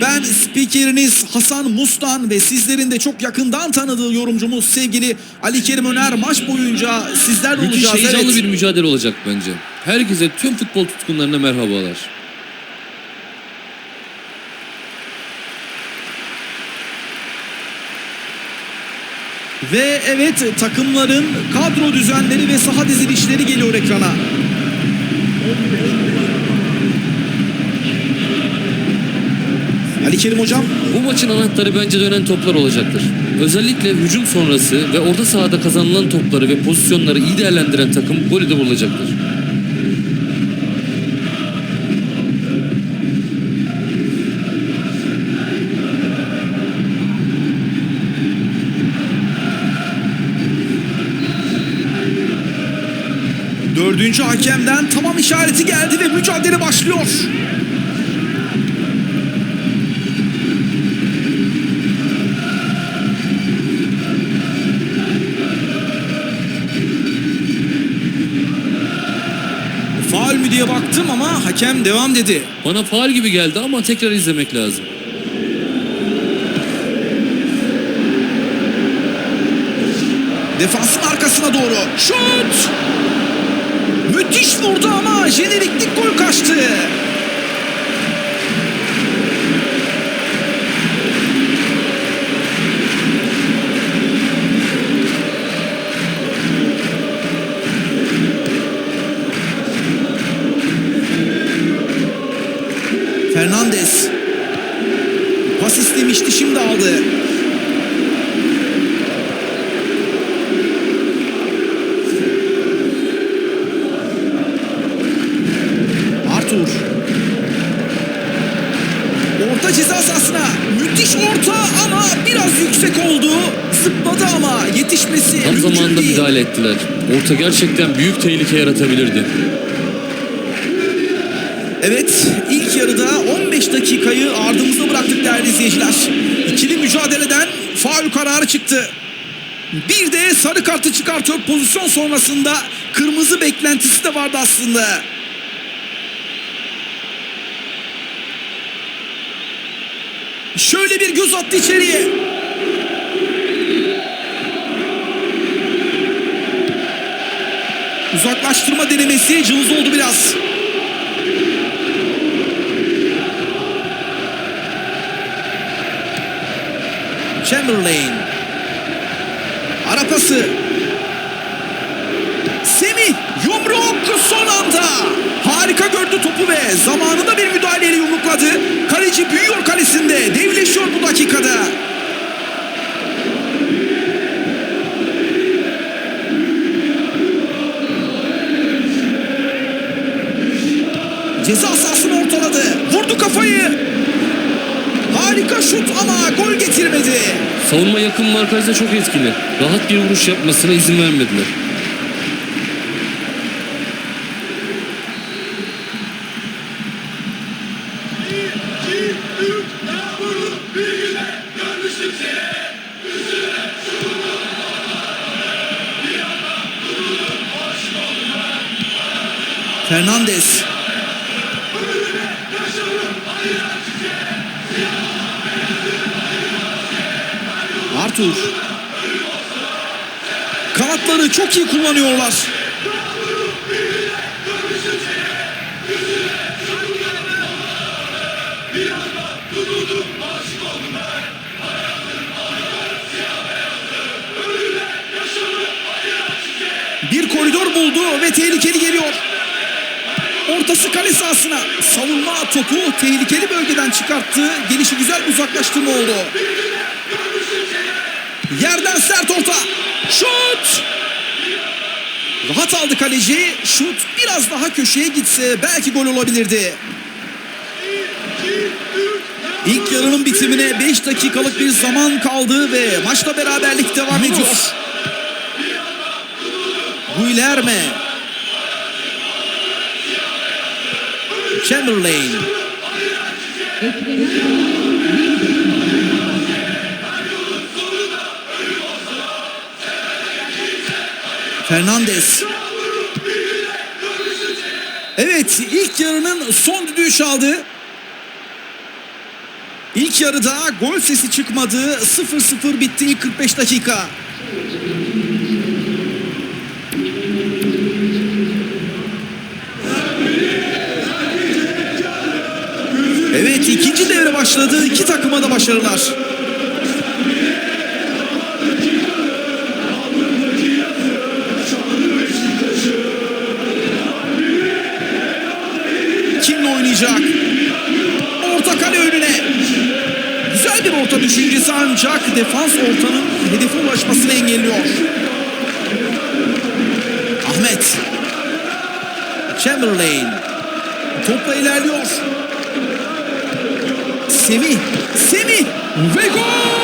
Ben spikeriniz Hasan Mustan ve sizlerin de çok yakından tanıdığı yorumcumuz sevgili Ali Kerim Öner maç boyunca sizlerle Müthiş olacağız. heyecanlı Evet. bir mücadele olacak bence. Herkese tüm futbol tutkunlarına merhabalar. Ve evet takımların kadro düzenleri ve saha dizilişleri geliyor ekrana. Ali Kerim hocam Bu maçın anahtarı bence dönen toplar olacaktır. Özellikle hücum sonrası ve orta sahada kazanılan topları ve pozisyonları iyi değerlendiren takım golü de bulacaktır. Dördüncü hakemden tamam işareti geldi ve mücadele başlıyor. Faul mü diye baktım ama hakem devam dedi. Bana faal gibi geldi ama tekrar izlemek lazım. Defansın arkasına doğru. Şut! Müthiş vurdu ama jeneriklik gol kaçtı. Müdahale ettiler. Orta gerçekten büyük tehlike yaratabilirdi. Evet ilk yarıda 15 dakikayı ardımızda bıraktık değerli izleyiciler. İkili mücadeleden faul kararı çıktı. Bir de sarı kartı çıkartıyor pozisyon sonrasında kırmızı beklentisi de vardı aslında. Şöyle bir göz attı içeriye. Uzaklaştırma denemesi cılız oldu biraz. Chamberlain. Ara pası. Semih yumruk son anda. Harika gördü topu ve zamanında bir müdahaleyle yumrukladı. Kaleci büyüyor kalesinde. Devleşiyor bu dakikada. Ceza sahasını ortaladı. Vurdu kafayı. Harika şut ama gol getirmedi. Savunma yakın markajda çok etkili. Rahat bir vuruş yapmasına izin vermediler. Fernandez. Arthur. Kanatları çok iyi kullanıyorlar. Bir koridor buldu ve tehlikeli geliyor. Ortası kale sahasına. Savunma topu tehlikeli bölgeden çıkarttı. Gelişi güzel uzaklaştırma oldu. Yerden sert orta. Şut! Rahat aldı kaleci. Şut biraz daha köşeye gitse belki gol olabilirdi. İlk yarının bitimine 5 dakikalık bir zaman kaldı ve maçta beraberlik devam ediyor. Guilherme. Chamberlain. Fernandez. Evet ilk yarının son düdüğü çaldı. İlk yarıda gol sesi çıkmadı. 0-0 bitti ilk 45 dakika. Evet ikinci devre başladı. İki takıma da başarılar. Oynayacak? Orta kale önüne. Güzel bir orta düşüncesi ancak defans ortanın hedefe ulaşmasını engelliyor. Ahmet. Chamberlain. Topla ilerliyor. Semih. Semih. Ve gol!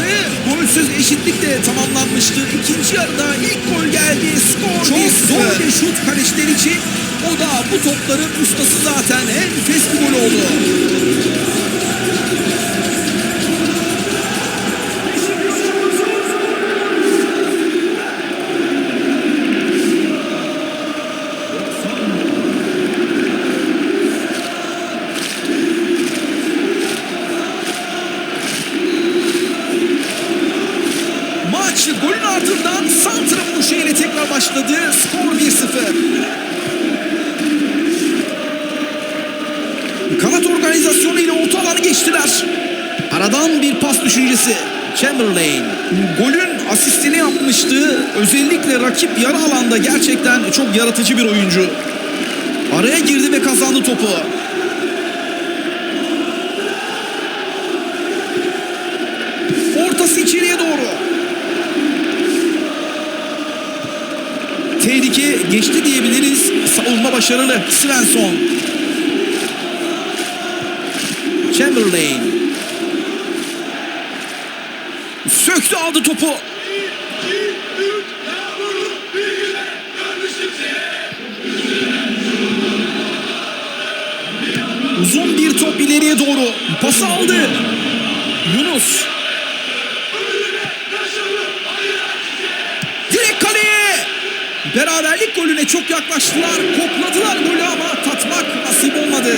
Yarısı golsüz eşitlikle tamamlanmıştı. İkinci yarıda ilk gol geldi. Skor Çok zor bir şut kaleciler için. O da bu topların ustası zaten. Enfes bir gol oldu. Başladı. Skor 1-0. Kanat organizasyonu ile orta alanı geçtiler. Aradan bir pas düşüncesi. Chamberlain golün asistini yapmıştı. Özellikle rakip yarı alanda gerçekten çok yaratıcı bir oyuncu. Araya girdi ve kazandı topu. Geçti diyebiliriz. Savunma başarılı. Svensson. Chamberlain. Söktü aldı topu. Uzun bir top ileriye doğru. Pas aldı. Yunus. Beraberlik golüne çok yaklaştılar. Kokladılar golü ama tatmak nasip olmadı.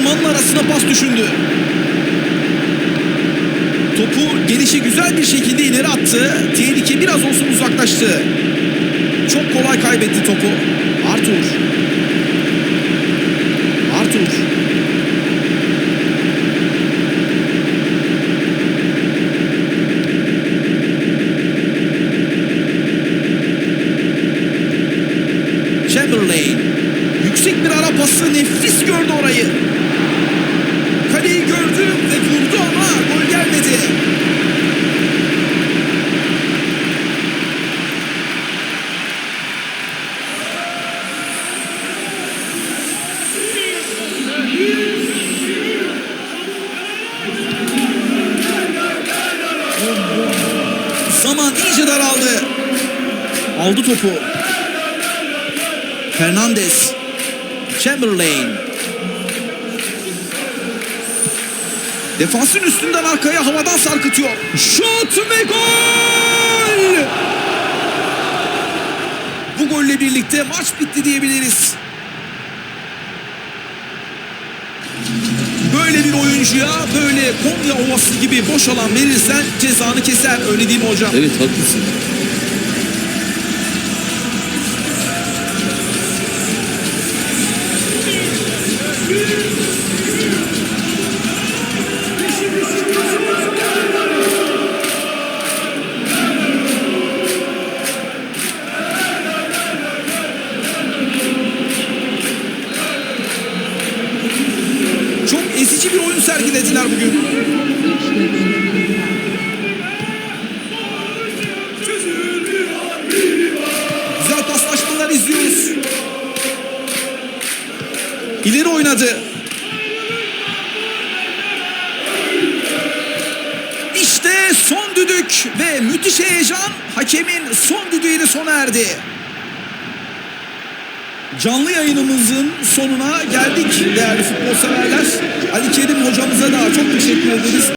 Savunmanın arasına pas düşündü. Topu gelişi güzel bir şekilde ileri attı. Tehlike biraz olsun uzaklaştı. Çok kolay kaybetti topu. Arthur. Aldı topu. Fernandez. Chamberlain. Defansın üstünden arkaya havadan sarkıtıyor. Şut ve gol! Bu golle birlikte maç bitti diyebiliriz. Böyle bir oyuncuya böyle Konya Ovası gibi boş alan verirsen cezanı keser öyle değil mi hocam? Evet haklısın. Çok ezici bir oyun sergilediler bugün. Güzel paslaşmalar izliyoruz. İleri oynadı. İşte son düdük ve müthiş heyecan hakemin son düdüğüyle sona erdi. Canlı yayınımızın sonuna geldik değerli futbol severler. Ali Kerim hocamıza da çok teşekkür ederiz.